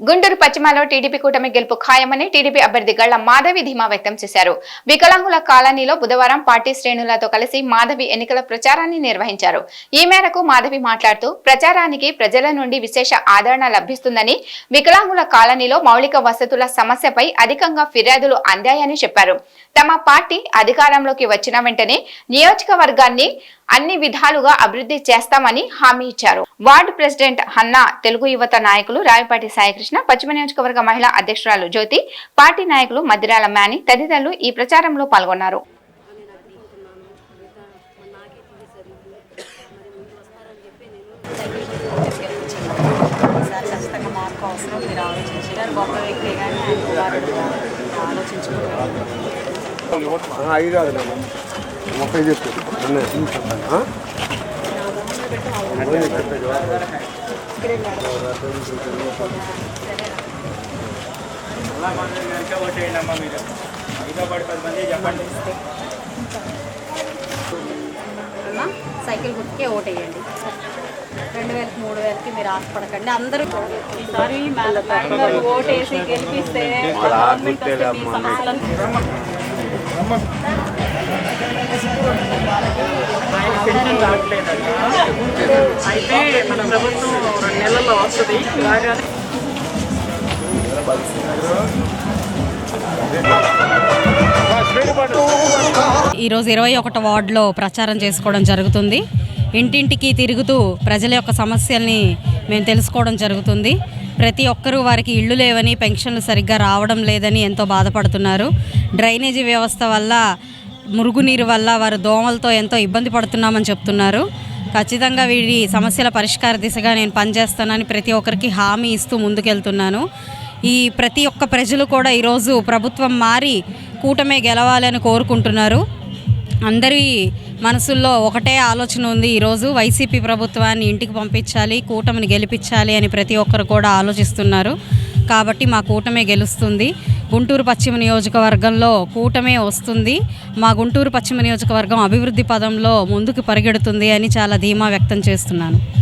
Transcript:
Guntur పశ్చిమలో TDP కూటమి గెలుపు ఖాయమని టీడీపీ అభ్యర్థి గళ్ళ మాధవి ధీమా వ్యక్తం చేశారు. వికలాంగుల కాలనీలో బుధవారం పార్టీ శ్రేణులతో కలిసి మాధవి ఎన్నికల ప్రచారాన్ని నిర్వహించారు. ఈ మేరకు మాధవి మాట్లాడుతూ ప్రచారానికి ప్రజల నుండి విశేష ఆదరణ లభిస్తుందని వికలాంగుల కాలనీలో మౌలిక వసతుల సమస్యపై అధికంగా ఫిర్యాదులు అందాయని చెప్పారు. తమ పార్టీ అధికారంలోకి వచ్చిన వెంటనే నియోజకవర్గాన్ని అన్ని విధాలుగా అభివృద్ధి చేస్తామని హామీ ఇచ్చారు. వార్డు ప్రెసిడెంట్ హన్నా తెలుగు యువత నాయకులు రావిపాటి సాయికృష్ణ పశ్చిమ నియోజకవర్గ మహిళా అధ్యక్షురాలు జ్యోతి పార్టీ నాయకులు మద్దిరాల మ్యాని తదితరులు ఈ ప్రచారంలో పాల్గొన్నారు. అవసరం మీరు ఆలోచించారు గొప్ప వ్యక్తి కానీ ఆయన ముప్పై చెప్పు సైకిల్ గుర్తుకే ఓటేయండి రెండు వేలకి మూడు వేలకి మీరు ఆశపడకండి. అందరూ ఈసారి ఓటేసి గెలిపిస్తే గవర్నమెంట్ వస్తే అయితే మన ప్రభుత్వం రెండు నెలల్లో వస్తుంది రాగానే ఈరోజు ఇరవై ఒకటి వార్డులో ప్రచారం చేసుకోవడం జరుగుతుంది. ఇంటింటికి తిరుగుతూ ప్రజల యొక్క సమస్యల్ని మేము తెలుసుకోవడం జరుగుతుంది. ప్రతి ఒక్కరూ వారికి ఇళ్ళు లేవని పెన్షన్లు సరిగ్గా రావడం లేదని ఎంతో బాధపడుతున్నారు. డ్రైనేజీ వ్యవస్థ వల్ల మురుగునీరు వల్ల వారు దోమలతో ఎంతో ఇబ్బంది పడుతున్నామని చెప్తున్నారు. ఖచ్చితంగా వీరి సమస్యల పరిష్కార దిశగా నేను పనిచేస్తానని ప్రతి ఒక్కరికి హామీ ఇస్తూ ముందుకెళ్తున్నాను. ఈ ప్రతి ఒక్క ప్రజలు కూడా ఈరోజు ప్రభుత్వం మారి కూటమే గెలవాలని కోరుకుంటున్నారు. అందరి మనసుల్లో ఒకటే ఆలోచన ఉంది. ఈరోజు వైసీపీ ప్రభుత్వాన్ని ఇంటికి పంపించాలి కూటమిని గెలిపించాలి అని ప్రతి ఒక్కరు కూడా ఆలోచిస్తున్నారు. కాబట్టి మా కూటమే గెలుస్తుంది. గుంటూరు పశ్చిమ నియోజకవర్గంలో కూటమే వస్తుంది. మా గుంటూరు పశ్చిమ నియోజకవర్గం అభివృద్ధి పదంలో ముందుకు పరిగెడుతుంది అని చాలా ధీమా వ్యక్తం చేస్తున్నాను.